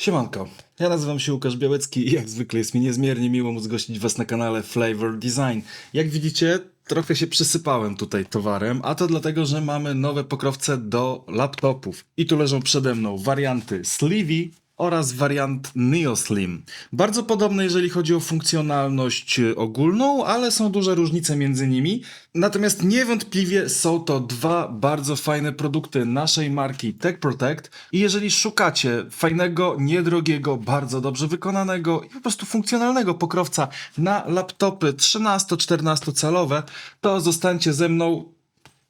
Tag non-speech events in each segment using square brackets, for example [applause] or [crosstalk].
Siemanko, ja nazywam się Łukasz Białecki i jak zwykle jest mi niezmiernie miło móc gościć Was na kanale Flavor Design. Jak widzicie, trochę się przysypałem tutaj towarem, a to dlatego, że mamy nowe pokrowce do laptopów. I tu leżą przede mną warianty Sleevy oraz wariant Neo Slim. Bardzo podobne, jeżeli chodzi o funkcjonalność y, ogólną, ale są duże różnice między nimi. Natomiast niewątpliwie są to dwa bardzo fajne produkty naszej marki Tech Protect i jeżeli szukacie fajnego, niedrogiego, bardzo dobrze wykonanego i po prostu funkcjonalnego pokrowca na laptopy 13-14 calowe, to zostańcie ze mną,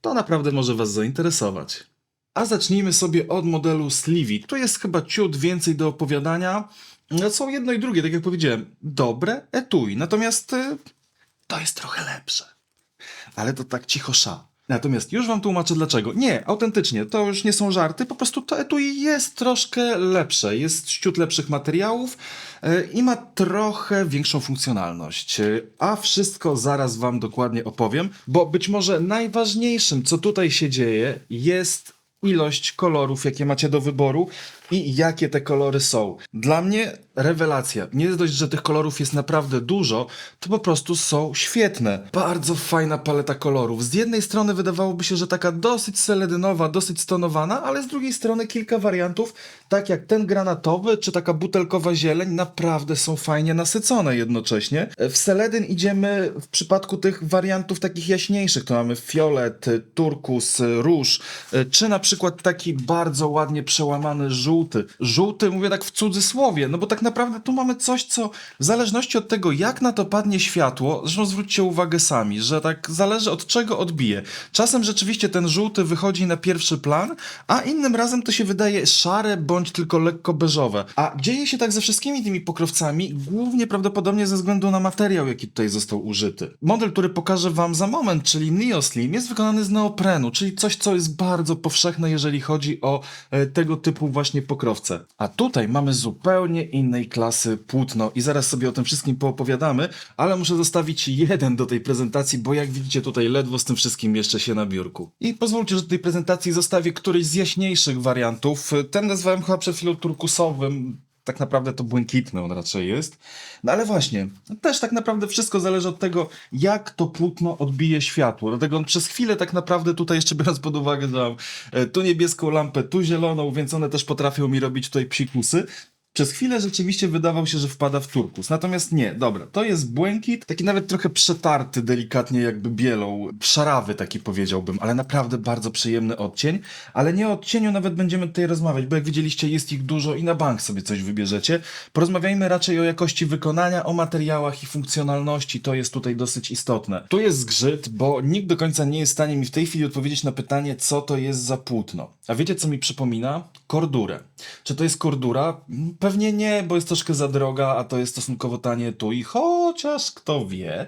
to naprawdę może Was zainteresować. A zacznijmy sobie od modelu Sleevy. Tu jest chyba ciut więcej do opowiadania. No, Są jedno i drugie, tak jak powiedziałem, dobre etui, natomiast y, to jest trochę lepsze. Ale to tak cicho sza. Natomiast już wam tłumaczę dlaczego. Nie, autentycznie, to już nie są żarty, po prostu to etui jest troszkę lepsze, jest ściut lepszych materiałów e, i ma trochę większą funkcjonalność. E, A wszystko zaraz wam dokładnie opowiem, bo być może najważniejszym, co tutaj się dzieje, jest ilość kolorów, jakie macie do wyboru i jakie te kolory są. Dla mnie rewelacja. Nie dość, że tych kolorów jest naprawdę dużo, to po prostu są świetne. Bardzo fajna paleta kolorów. Z jednej strony wydawałoby się, że taka dosyć seledynowa, dosyć stonowana, ale z drugiej strony kilka wariantów, tak jak ten granatowy, czy taka butelkowa zieleń, naprawdę są fajnie nasycone jednocześnie. W seledyn idziemy w przypadku tych wariantów takich jaśniejszych, to mamy fiolet, turkus, róż, czy na przykład taki bardzo ładnie przełamany żółty. Żółty mówię tak w cudzysłowie, no bo tak naprawdę tu mamy coś, co w zależności od tego, jak na to padnie światło, zresztą zwróćcie uwagę sami, że tak zależy od czego odbije. Czasem rzeczywiście ten żółty wychodzi na pierwszy plan, a innym razem to się wydaje szare bądź tylko lekko beżowe. A dzieje się tak ze wszystkimi tymi pokrowcami, głównie prawdopodobnie ze względu na materiał, jaki tutaj został użyty. Model, który pokażę wam za moment, czyli Neo Slim, jest wykonany z neoprenu, czyli coś, co jest bardzo powszechne, jeżeli chodzi o e, tego typu właśnie pokrowce. A tutaj mamy zupełnie innej klasy płótno i zaraz sobie o tym wszystkim poopowiadamy, ale muszę zostawić jeden do tej prezentacji, bo jak widzicie tutaj ledwo z tym wszystkim jeszcze się na biurku. I pozwólcie, że do tej prezentacji zostawię któryś z jaśniejszych wariantów. Ten nazwałem chyba przed chwilą turkusowym, tak naprawdę to błękitny on raczej jest. No ale właśnie, też tak naprawdę wszystko zależy od tego, jak to płótno odbije światło. Dlatego on przez chwilę tak naprawdę tutaj jeszcze biorąc pod uwagę, że mam e, tu niebieską lampę, tu zieloną, więc one też potrafią mi robić tutaj psikusy. Przez chwilę rzeczywiście wydawał się, że wpada w turkus. Natomiast nie, dobra, to jest błękit, taki nawet trochę przetarty delikatnie jakby bielą, szarawy taki powiedziałbym, ale naprawdę bardzo przyjemny odcień. Ale nie o odcieniu nawet będziemy tutaj rozmawiać, bo jak widzieliście jest ich dużo i na bank sobie coś wybierzecie. Porozmawiajmy raczej o jakości wykonania, o materiałach i funkcjonalności, to jest tutaj dosyć istotne. Tu jest zgrzyt, bo nikt do końca nie jest w stanie mi w tej chwili odpowiedzieć na pytanie, co to jest za płótno. A wiecie co mi przypomina? Kordurę. Czy to jest kordura? Mm, Pewnie nie, bo jest troszkę za droga, a to jest stosunkowo tanie tu i chociaż kto wie.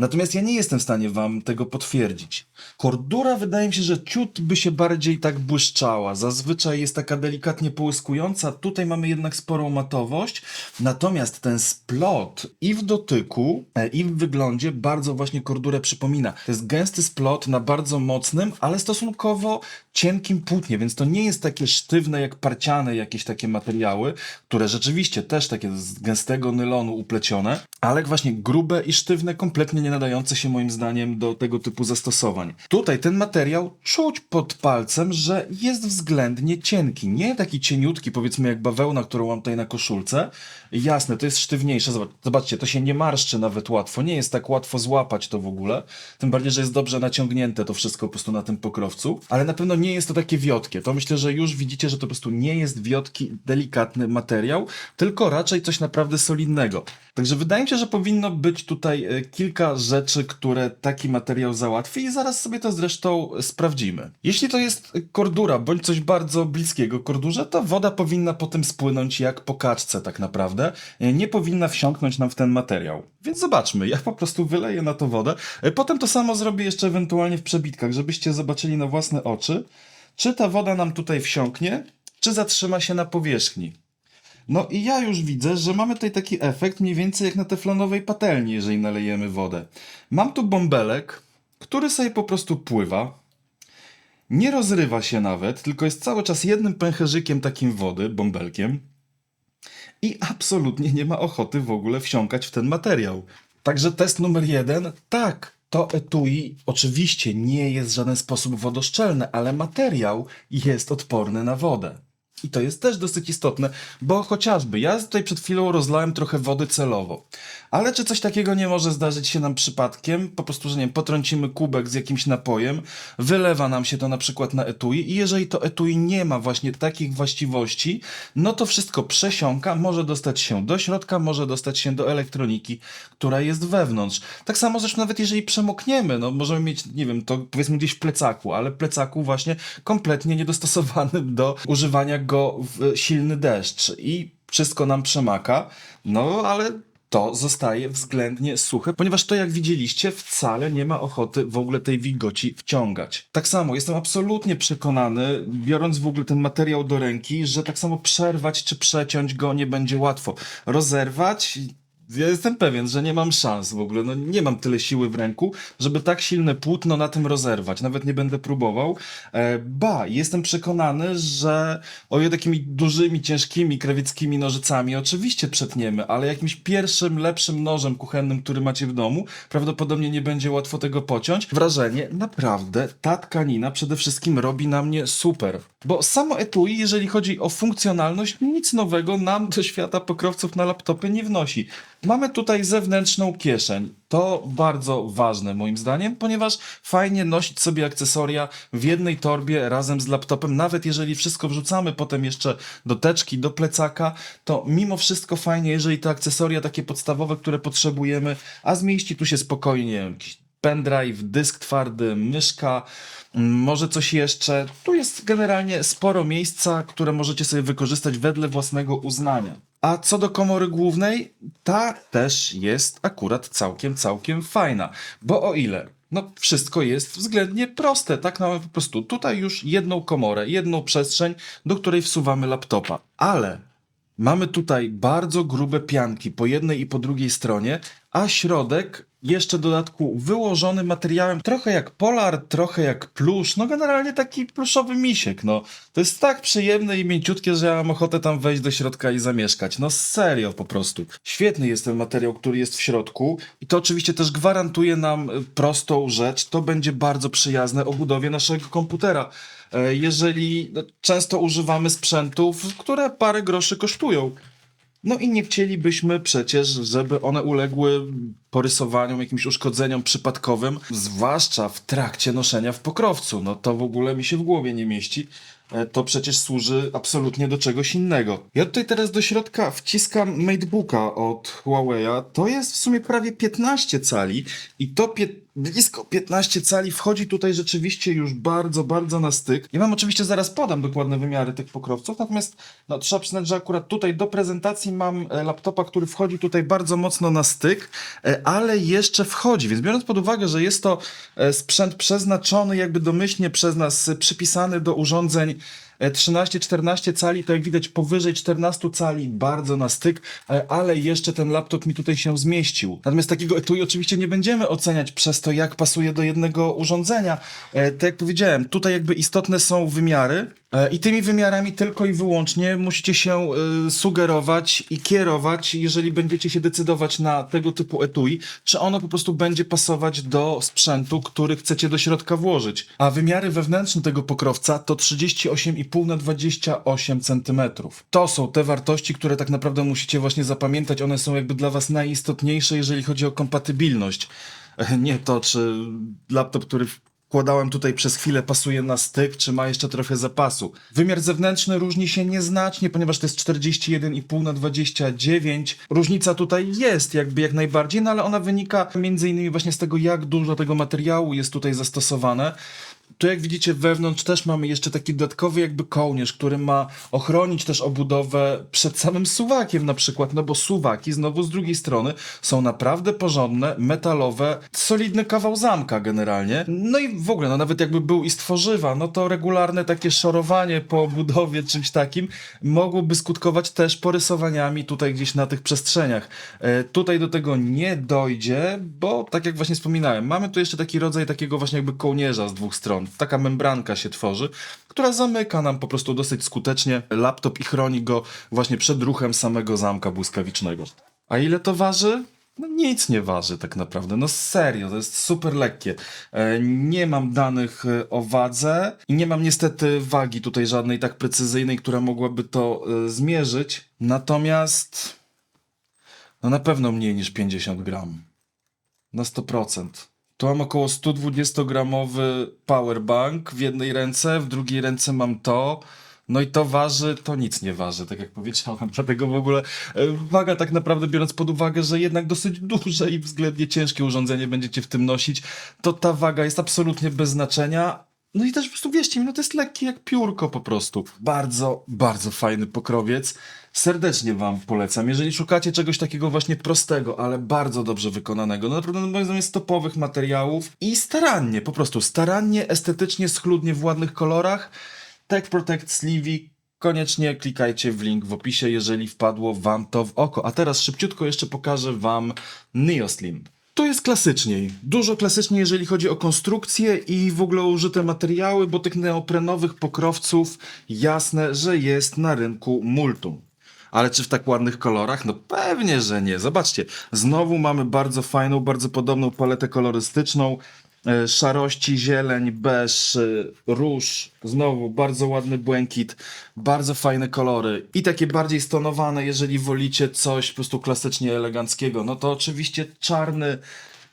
Natomiast ja nie jestem w stanie wam tego potwierdzić. Kordura wydaje mi się, że ciut by się bardziej tak błyszczała. Zazwyczaj jest taka delikatnie połyskująca. Tutaj mamy jednak sporą matowość. Natomiast ten splot i w dotyku, e, i w wyglądzie bardzo właśnie kordurę przypomina. To jest gęsty splot na bardzo mocnym, ale stosunkowo cienkim płótnie, więc to nie jest takie sztywne jak parciane jakieś takie materiały, które rzeczywiście też takie z gęstego nylonu uplecione, ale właśnie grube i sztywne, kompletnie nie nadające się moim zdaniem do tego typu zastosowań. Tutaj ten materiał czuć pod palcem, że jest względnie cienki, nie taki cieniutki, powiedzmy jak bawełna, którą mam tutaj na koszulce. Jasne, to jest sztywniejsze, Zobacz, zobaczcie, to się nie marszczy nawet łatwo, nie jest tak łatwo złapać to w ogóle, tym bardziej, że jest dobrze naciągnięte to wszystko po prostu na tym pokrowcu, ale na pewno nie jest to takie wiotkie, to myślę, że już widzicie, że to po prostu nie jest wiotki, delikatny materiał, tylko raczej coś naprawdę solidnego. Także wydaje mi się, że powinno być tutaj e, rzeczy, które taki materiał załatwi i zaraz sobie to zresztą sprawdzimy. Jeśli to jest kordura bądź coś bardzo bliskiego kordurze, to woda powinna potem spłynąć jak po kaczce tak naprawdę. Nie powinna wsiąknąć nam w ten materiał. Więc zobaczmy, ja po prostu wyleję na to wodę. Potem to samo zrobię jeszcze ewentualnie w przebitkach, żebyście zobaczyli na własne oczy, czy ta woda nam tutaj wsiąknie, czy zatrzyma się na powierzchni. No i ja już widzę, że mamy tutaj taki efekt mniej więcej jak na teflonowej patelni, jeżeli nalejemy wodę. Mam tu bąbelek, który sobie po prostu pływa. Nie rozrywa się nawet, tylko jest cały czas jednym pęcherzykiem takim wody, bąbelkiem. i absolutnie nie ma ochoty w ogóle wsiąkać w ten materiał. Także test numer jeden, tak, to etui oczywiście nie jest w żaden sposób wodoszczelne, ale materiał jest odporny na wodę. I to jest też dosyć istotne, bo chociażby ja tutaj przed chwilą rozlałem trochę wody celowo. Ale czy coś takiego nie może zdarzyć się nam przypadkiem? Po prostu, że nie wiem, potrącimy kubek z jakimś napojem, wylewa nam się to na przykład na etui i jeżeli to etui nie ma właśnie takich właściwości, no to wszystko przesiąka, może dostać się do środka, może dostać się do elektroniki, która jest wewnątrz. Tak samo zresztą nawet jeżeli przemokniemy, no możemy mieć, nie wiem, to powiedzmy gdzieś w plecaku, ale plecaku właśnie kompletnie niedostosowany do używania go w silny deszcz i wszystko nam przemaka, no ale to zostaje względnie suche, ponieważ to, jak widzieliście, wcale nie ma ochoty w ogóle tej wilgoci wciągać. Tak samo jestem absolutnie przekonany, biorąc w ogóle ten materiał do ręki, że tak samo przerwać czy przeciąć go nie będzie łatwo. Rozerwać ja jestem pewien, że nie mam szans w ogóle. No, nie mam tyle siły w ręku, żeby tak silne płótno na tym rozerwać. Nawet nie będę próbował. E, ba, jestem przekonany, że o ile takimi dużymi, ciężkimi, krawieckimi nożycami oczywiście przetniemy, ale jakimś pierwszym, lepszym nożem kuchennym, który macie w domu, prawdopodobnie nie będzie łatwo tego pociąć. Wrażenie, naprawdę, ta tkanina przede wszystkim robi na mnie super. Bo samo etui, jeżeli chodzi o funkcjonalność, nic nowego nam do świata pokrowców na laptopy nie wnosi. Mamy tutaj zewnętrzną kieszeń. To bardzo ważne moim zdaniem, ponieważ fajnie nosić sobie akcesoria w jednej torbie razem z laptopem, nawet jeżeli wszystko wrzucamy potem jeszcze do teczki, do plecaka, to mimo wszystko fajnie, jeżeli te akcesoria takie podstawowe, które potrzebujemy, a zmieści tu się spokojnie pendrive, dysk twardy, myszka, może coś jeszcze. Tu jest generalnie sporo miejsca, które możecie sobie wykorzystać wedle własnego uznania. A co do komory głównej, ta też jest akurat całkiem, całkiem fajna. Bo o ile no, wszystko jest względnie proste. Tak mamy po prostu tutaj już jedną komorę, jedną przestrzeń, do której wsuwamy laptopa. Ale mamy tutaj bardzo grube pianki po jednej i po drugiej stronie, a środek jeszcze dodatku wyłożony materiałem trochę jak polar, trochę jak plusz, no generalnie taki pluszowy misiek, no. To jest tak przyjemne i mięciutkie, że ja mam ochotę tam wejść do środka i zamieszkać. No serio po prostu. Świetny jest ten materiał, który jest w środku i to oczywiście też gwarantuje nam y, prostą rzecz, to będzie bardzo przyjazne o budowie naszego komputera. E, Jeżeli no, często używamy sprzętów, które parę groszy kosztują. No i nie chcielibyśmy przecież, żeby one uległy porysowaniom, jakimś uszkodzeniom przypadkowym, zwłaszcza w trakcie noszenia w pokrowcu. No to w ogóle mi się w głowie nie mieści. E, To przecież służy absolutnie do czegoś innego. Ja tutaj teraz do środka wciskam Matebooka od Huawei'a. To jest w sumie prawie 15 cali i to pie blisko 15 cali wchodzi tutaj rzeczywiście już bardzo, bardzo na styk. Ja wam oczywiście zaraz podam dokładne wymiary tych pokrowców, natomiast no, trzeba przyznać, że akurat tutaj do prezentacji mam e, laptopa, który wchodzi tutaj bardzo mocno na styk, e, ale jeszcze wchodzi, więc biorąc pod uwagę, że jest to sprzęt przeznaczony jakby domyślnie przez nas, przypisany do urządzeń 13-14 cali, to jak widać powyżej 14 cali, bardzo na styk, e, ale jeszcze ten laptop mi tutaj się zmieścił. Natomiast takiego etui oczywiście nie będziemy oceniać przez to, jak pasuje do jednego urządzenia. E, Tak jak powiedziałem, tutaj jakby istotne są wymiary e, i tymi wymiarami tylko i wyłącznie musicie się e, sugerować i kierować, jeżeli będziecie się decydować na tego typu etui, czy ono po prostu będzie pasować do sprzętu, który chcecie do środka włożyć. A wymiary wewnętrzne tego pokrowca to 38,5 na 28 cm. To są te wartości, które tak naprawdę musicie właśnie zapamiętać. One są jakby dla was najistotniejsze, jeżeli chodzi o kompatybilność. E, Nie to, czy laptop, który wkładałem tutaj przez chwilę, pasuje na styk, czy ma jeszcze trochę zapasu. Wymiar zewnętrzny różni się nieznacznie, ponieważ to jest 41,5 na 29. Różnica tutaj jest jakby jak najbardziej, no ale ona wynika między innymi właśnie z tego, jak dużo tego materiału jest tutaj zastosowane. Tu jak widzicie wewnątrz też mamy jeszcze taki dodatkowy jakby kołnierz, który ma ochronić też obudowę przed samym suwakiem na przykład, no bo suwaki znowu z drugiej strony są naprawdę porządne, metalowe, solidny kawał zamka generalnie. No i w ogóle, no nawet jakby był i z tworzywa, no to regularne takie szorowanie po obudowie czymś takim mogłoby skutkować też porysowaniami tutaj gdzieś na tych przestrzeniach. E, tutaj do tego nie dojdzie, bo tak jak właśnie wspominałem, mamy tu jeszcze taki rodzaj takiego właśnie jakby kołnierza z dwóch stron. Taka membranka się tworzy, która zamyka nam po prostu dosyć skutecznie laptop i chroni go właśnie przed ruchem samego zamka błyskawicznego. A ile to waży? No nic nie waży tak naprawdę, no serio, to jest super lekkie. E, Nie mam danych e, o wadze i nie mam niestety wagi tutaj żadnej tak precyzyjnej, która mogłaby to e, zmierzyć. Natomiast no na pewno mniej niż 50 gram. Na 100%. Tu mam około 120-gramowy powerbank w jednej ręce, w drugiej ręce mam to. No i to waży, to nic nie waży, tak jak powiedziałem. [laughs] Dlatego w ogóle e, waga tak naprawdę biorąc pod uwagę, że jednak dosyć duże i względnie ciężkie urządzenie będziecie w tym nosić, to ta waga jest absolutnie bez znaczenia. No i też po prostu wierzcie mi, no to jest lekkie jak piórko po prostu. Bardzo, bardzo fajny pokrowiec. Serdecznie wam polecam. Jeżeli szukacie czegoś takiego właśnie prostego, ale bardzo dobrze wykonanego, no naprawdę moim zdaniem z topowych materiałów i starannie, po prostu starannie, estetycznie, schludnie, w ładnych kolorach, Tech Protect Sleevey, koniecznie klikajcie w link w opisie, jeżeli wpadło wam to w oko. A teraz szybciutko jeszcze pokażę wam Neoslim. To jest klasyczniej. Dużo klasyczniej, jeżeli chodzi o konstrukcję i w ogóle użyte materiały, bo tych neoprenowych pokrowców jasne, że jest na rynku multum. Ale czy w tak ładnych kolorach? No pewnie, że nie. Zobaczcie, znowu mamy bardzo fajną, bardzo podobną paletę kolorystyczną. E, Szarości, zieleń, beż, e, róż, znowu bardzo ładny błękit, bardzo fajne kolory i takie bardziej stonowane, jeżeli wolicie coś po prostu klasycznie eleganckiego, no to oczywiście czarny,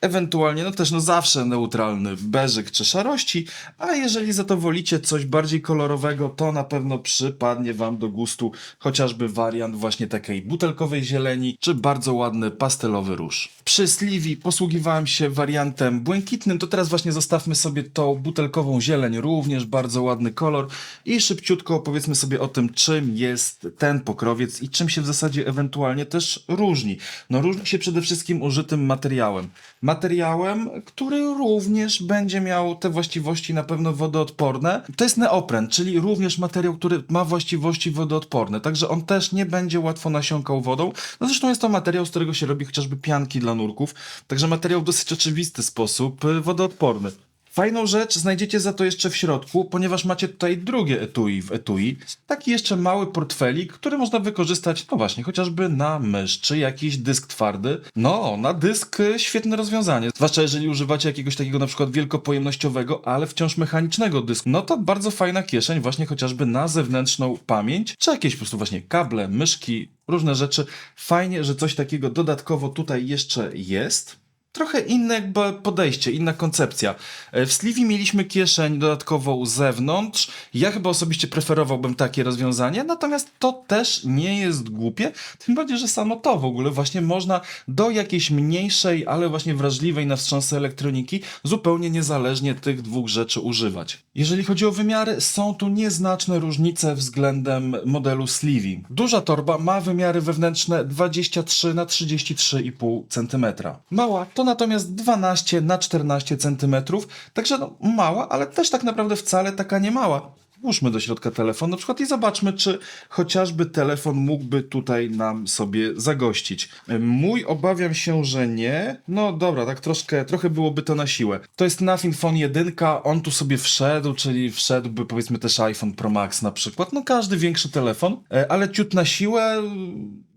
ewentualnie, no też no zawsze neutralny beżyk czy szarości, a jeżeli za to wolicie coś bardziej kolorowego, to na pewno przypadnie wam do gustu chociażby wariant właśnie takiej butelkowej zieleni, czy bardzo ładny pastelowy róż. Przy Slivi posługiwałem się wariantem błękitnym, to teraz właśnie zostawmy sobie tą butelkową zieleń, również bardzo ładny kolor i szybciutko opowiedzmy sobie o tym, czym jest ten pokrowiec i czym się w zasadzie ewentualnie też różni. No różni się przede wszystkim użytym materiałem. Materiałem, który również będzie miał te właściwości na pewno wodoodporne. To jest neopren, czyli również materiał, który ma właściwości wodoodporne, także on też nie będzie łatwo nasiąkał wodą. No zresztą jest to materiał, z którego się robi chociażby pianki dla nurków, także materiał w dosyć oczywisty sposób y, wodoodporny. Fajną rzecz znajdziecie za to jeszcze w środku, ponieważ macie tutaj drugie etui w etui. Taki jeszcze mały portfelik, który można wykorzystać, no właśnie, chociażby na mysz, czy jakiś dysk twardy. No, na dysk y, świetne rozwiązanie. Zwłaszcza jeżeli używacie jakiegoś takiego na przykład wielkopojemnościowego, ale wciąż mechanicznego dysku. No to bardzo fajna kieszeń właśnie chociażby na zewnętrzną pamięć, czy jakieś po prostu właśnie kable, myszki, różne rzeczy. Fajnie, że coś takiego dodatkowo tutaj jeszcze jest trochę inne podejście, inna koncepcja. E, W Slivi mieliśmy kieszeń dodatkową z zewnątrz. Ja chyba osobiście preferowałbym takie rozwiązanie, natomiast to też nie jest głupie, tym bardziej, że samo to w ogóle właśnie można do jakiejś mniejszej, ale właśnie wrażliwej na wstrząsy elektroniki zupełnie niezależnie tych dwóch rzeczy używać. Jeżeli chodzi o wymiary, są tu nieznaczne różnice względem modelu Slivi. Duża torba ma wymiary wewnętrzne 23 na 33,5 cm. Mała to natomiast 12 na 14 cm, także no mała, ale też tak naprawdę wcale taka nie mała. Włóżmy do środka telefon na przykład i zobaczmy, czy chociażby telefon mógłby tutaj nam sobie zagościć. Mój obawiam się, że nie. No dobra, tak troszkę, trochę byłoby to na siłę. To jest Nothing Phone 1, on tu sobie wszedł, czyli wszedłby powiedzmy też iPhone Pro Max na przykład. No każdy większy telefon, e, ale ciut na siłę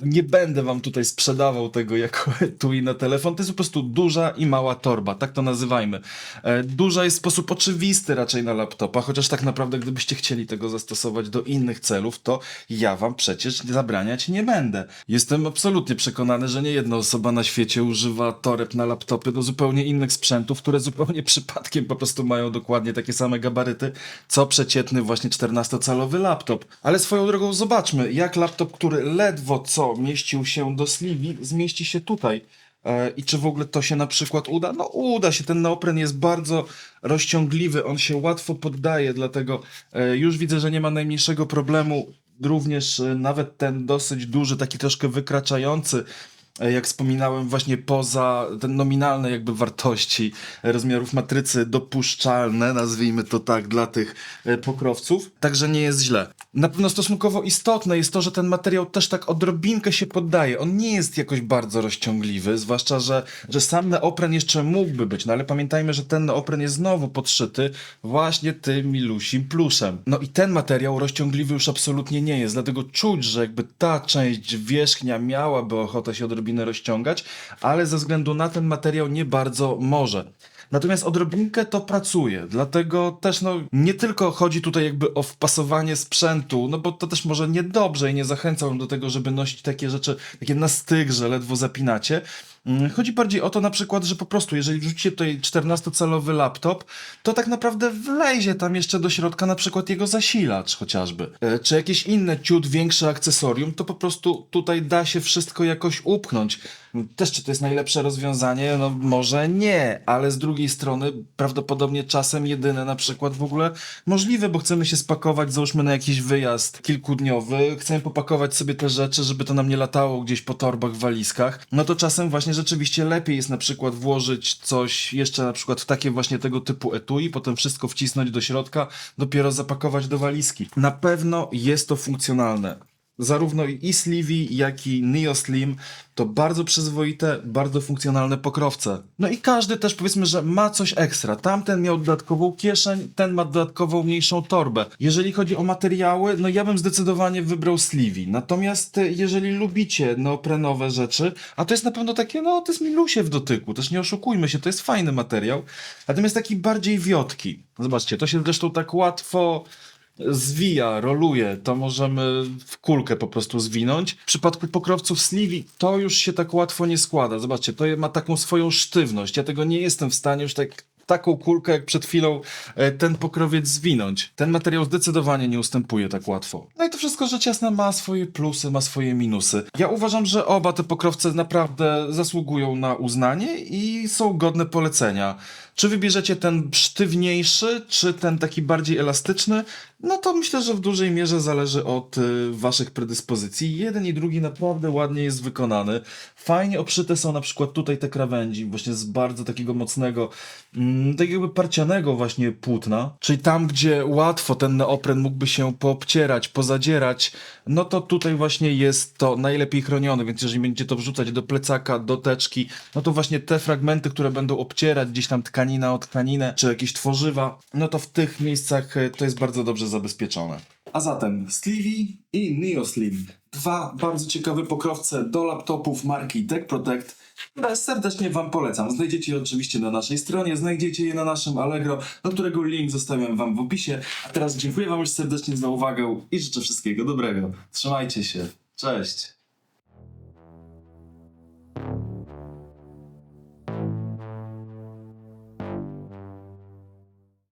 nie będę wam tutaj sprzedawał tego jako [laughs] etui na telefon. To jest po prostu duża i mała torba, tak to nazywajmy. E, Duża jest w sposób oczywisty raczej na laptopa, chociaż tak naprawdę gdybyście chcieli tego zastosować do innych celów, to ja wam przecież zabraniać nie będę. Jestem absolutnie przekonany, że nie jedna osoba na świecie używa toreb na laptopy do zupełnie innych sprzętów, które zupełnie [laughs] przypadkiem po prostu mają dokładnie takie same gabaryty, co przeciętny właśnie 14-calowy laptop. Ale swoją drogą zobaczmy, jak laptop, który ledwo co mieścił się do Slivi, zmieści się tutaj. E, I czy w ogóle to się na przykład uda? No uda się, ten neopren jest bardzo rozciągliwy, on się łatwo poddaje, dlatego e, już widzę, że nie ma najmniejszego problemu. Również e, nawet ten dosyć duży, taki troszkę wykraczający jak wspominałem, właśnie poza te nominalne jakby wartości rozmiarów matrycy dopuszczalne, nazwijmy to tak, dla tych e, pokrowców, także nie jest źle. Na pewno stosunkowo istotne jest to, że ten materiał też tak odrobinkę się poddaje. On nie jest jakoś bardzo rozciągliwy, zwłaszcza, że, że sam neopren jeszcze mógłby być, no ale pamiętajmy, że ten neopren jest znowu podszyty właśnie tym milusim pluszem. No i ten materiał rozciągliwy już absolutnie nie jest, dlatego czuć, że jakby ta część wierzchnia miałaby ochotę się odrobinę rozciągać, ale ze względu na ten materiał nie bardzo może. Natomiast odrobinkę to pracuje, dlatego też no, nie tylko chodzi tutaj jakby o wpasowanie sprzętu, no bo to też może niedobrze i nie zachęcałbym do tego, żeby nosić takie rzeczy, takie na styk, że ledwo zapinacie. Mm, Chodzi bardziej o to na przykład, że po prostu jeżeli wrzucicie tutaj 14-calowy laptop, to tak naprawdę wlezie tam jeszcze do środka na przykład jego zasilacz chociażby, e, czy jakieś inne ciut większe akcesorium, to po prostu tutaj da się wszystko jakoś upchnąć. Też czy to jest najlepsze rozwiązanie? No może nie, ale z drugiej strony prawdopodobnie czasem jedyne na przykład w ogóle możliwe, bo chcemy się spakować załóżmy na jakiś wyjazd kilkudniowy, chcemy popakować sobie te rzeczy, żeby to nam nie latało gdzieś po torbach, walizkach, no to czasem właśnie rzeczywiście lepiej jest na przykład włożyć coś jeszcze na przykład w takie właśnie tego typu etui, potem wszystko wcisnąć do środka, dopiero zapakować do walizki. Na pewno jest to funkcjonalne. Zarówno i Sleevy, jak i Neo Slim to bardzo przyzwoite, bardzo funkcjonalne pokrowce. No i każdy też powiedzmy, że ma coś ekstra. Tamten miał dodatkową kieszeń, ten ma dodatkową mniejszą torbę. Jeżeli chodzi o materiały, no ja bym zdecydowanie wybrał Sleevy. Natomiast e, jeżeli lubicie neoprenowe rzeczy, a to jest na pewno takie, no to jest milusie w dotyku, też nie oszukujmy się, to jest fajny materiał. Natomiast taki bardziej wiotki. Zobaczcie, to się zresztą tak łatwo zwija, roluje, to możemy w kulkę po prostu zwinąć. W przypadku pokrowców Sleevy to już się tak łatwo nie składa. Zobaczcie, to ma taką swoją sztywność. Ja tego nie jestem w stanie już tak taką kulkę jak przed chwilą e, ten pokrowiec zwinąć. Ten materiał zdecydowanie nie ustępuje tak łatwo. No i to wszystko rzecz jasna ma swoje plusy, ma swoje minusy. Ja uważam, że oba te pokrowce naprawdę zasługują na uznanie i są godne polecenia. Czy wybierzecie ten sztywniejszy, czy ten taki bardziej elastyczny? No to myślę, że w dużej mierze zależy od y, waszych predyspozycji. Jeden i drugi naprawdę ładnie jest wykonany. Fajnie obszyte są na przykład tutaj te krawędzi, właśnie z bardzo takiego mocnego, mm, tak jakby parcianego właśnie płótna. Czyli tam, gdzie łatwo ten neopren mógłby się poobcierać, pozadzierać, no to tutaj właśnie jest to najlepiej chronione, więc jeżeli będziecie to wrzucać do plecaka, do teczki, no to właśnie te fragmenty, które będą obcierać gdzieś tam tkanina o tkaninę, czy jakieś tworzywa, no to w tych miejscach e, to jest bardzo dobrze zabezpieczone. A zatem Sleevy i Neo Slim. Dwa bardzo ciekawe pokrowce do laptopów marki Tech Protect, które serdecznie Wam polecam. Znajdziecie je oczywiście na naszej stronie, znajdziecie je na naszym Allegro, do którego link zostawiam Wam w opisie. A teraz dziękuję Wam już serdecznie za uwagę i życzę wszystkiego dobrego. Trzymajcie się. Cześć.